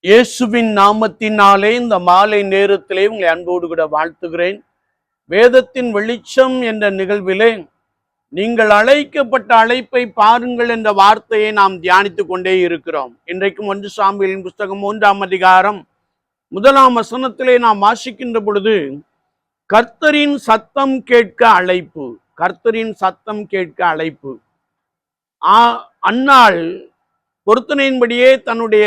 இயேசுவின் நாமத்தினாலே இந்த மாலை நேரத்திலே உங்களை அன்போடு கூட வாழ்த்துகிறேன். வேதத்தின் வெளிச்சம் என்ற நிகழ்விலே நீங்கள் அழைக்கப்பட்ட அழைப்பை பாருங்கள் என்ற வார்த்தையை நாம் தியானித்துக் கொண்டே இருக்கிறோம். இன்றைக்கும் ஒன்று சாம்பியலின் புஸ்தகம் மூன்றாம் அதிகாரம் முதலாம் வசனத்திலே நாம் வாசிக்கின்ற பொழுது கர்த்தரின் சத்தம் கேட்க அழைப்பு கர்த்தரின் சத்தம் கேட்க அழைப்பு. ஆ- அன்னாள் பொருத்தனையின்படியே தன்னுடைய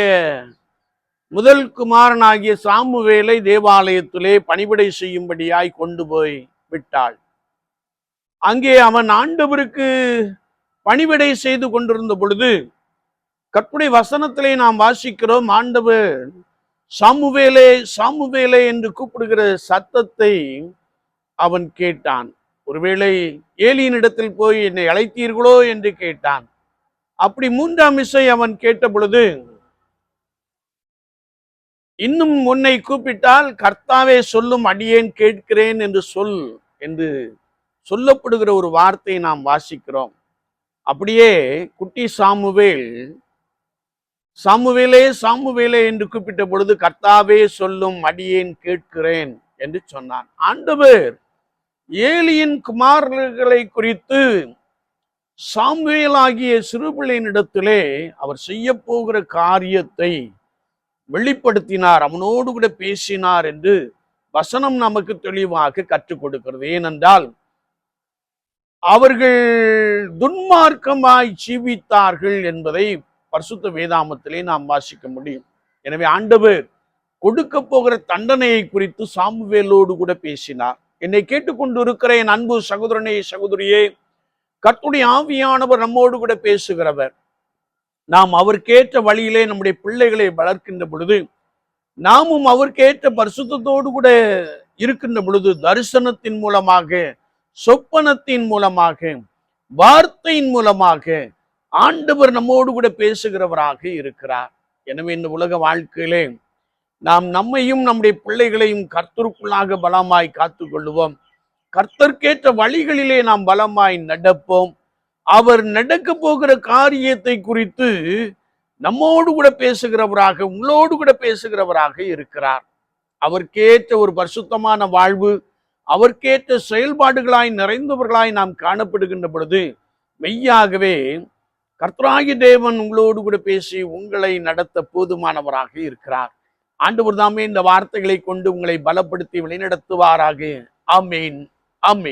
முதல் குமாரனாகிய சாமுவேலை தேவாலயத்திலே பணிவிடை செய்யும்படியாய் கொண்டு போய் விட்டாள். அங்கே அவன் ஆண்டவருக்கு பணிவிடை செய்து கொண்டிருந்த பொழுது கற்புடைய வசனத்திலே நாம் வாசிக்கிறோம் ஆண்டவர் சாமுவேலே சாமுவேலே என்று கூப்பிடுகிற சத்தத்தை அவன் கேட்டான். ஒருவேளை ஏலியினிடத்தில் போய் என்னை அழைத்தீர்களோ? என்று கேட்டான். அப்படி மூன்றாம் இசை அவன் கேட்ட பொழுது இன்னும் உன்னை கூப்பிட்டால் கர்த்தாவே சொல்லும் அடியேன் கேட்கிறேன் என்று சொல் என்று சொல்லப்படுகிற ஒரு வார்த்தையை நாம் வாசிக்கிறோம். அப்படியே குட்டி சாமுவேல் சாமுவேலே சாமுவேலே என்று கூப்பிட்ட பொழுது கர்த்தாவே சொல்லும் அடியேன் கேட்கிறேன் என்று சொன்னான். ஆண்டவர் ஏலியின் குமாரர்களை குறித்து சாமுவேலாகிய சிறுபிள்ளையினிடத்திலே அவர் செய்ய போகிற காரியத்தை வெளிப்படுத்தினார் அவனோடு கூட பேசினார் என்று வசனம் நமக்கு தெளிவாக கற்றுக் கொடுக்கிறது. ஏனென்றால் அவர்கள் துன்மார்க்கமாய் ஜீவித்தார்கள் என்பதை பரிசுத்த வேதாமத்திலே நாம் வாசிக்க முடியும். எனவே ஆண்டவர் கொடுக்க போகிற தண்டனையை குறித்து சாமுவேலோடு கூட பேசினார். என்னை கேட்டுக்கொண்டு இருக்கிற என் அன்பு சகோதரனே சகோதரியே கர்த்துடைய ஆவியானவர் நம்மோடு கூட பேசுகிறவர். நாம் அவருக்கேற்ற வழியிலே நம்முடைய பிள்ளைகளை வளர்க்கின்ற பொழுது நாமும் அவருக்கேற்ற பரிசுத்தத்தோடு கூட இருக்கின்ற பொழுது தரிசனத்தின் மூலமாக சொப்பனத்தின் மூலமாக வார்த்தையின் மூலமாக ஆண்டவர் நம்மோடு கூட பேசுகிறவராக இருக்கிறார். எனவே இந்த உலக வாழ்க்கையிலே நாம் நம்மையும் நம்முடைய பிள்ளைகளையும் கர்த்தருக்குள்ளாக பலமாய் காத்து கொள்ளுவோம் கர்த்தர்க்கேற்ற வழிகளிலே நாம் பலமாய் நடப்போம். அவர் நடக்க போகிற காரியத்தை குறித்து நம்மோடு கூட பேசுகிறவராக உங்களோடு கூட பேசுகிறவராக இருக்கிறார். அவருக்கேற்ற ஒரு பரிசுத்தமான வாழ்வு அவருக்கேற்ற செயல்பாடுகளாய் நிறைந்தவர்களாய் நாம் காணப்படுகின்ற பொழுது மெய்யாகவே கர்த்தராகி தேவன் உங்களோடு கூட பேசி உங்களை நடத்த போதுமானவராக இருக்கிறார். ஆண்டவர் தாமே இந்த வார்த்தைகளை கொண்டு உங்களை பலப்படுத்தி வழிநடத்துவாராக. அமீன் அமீன்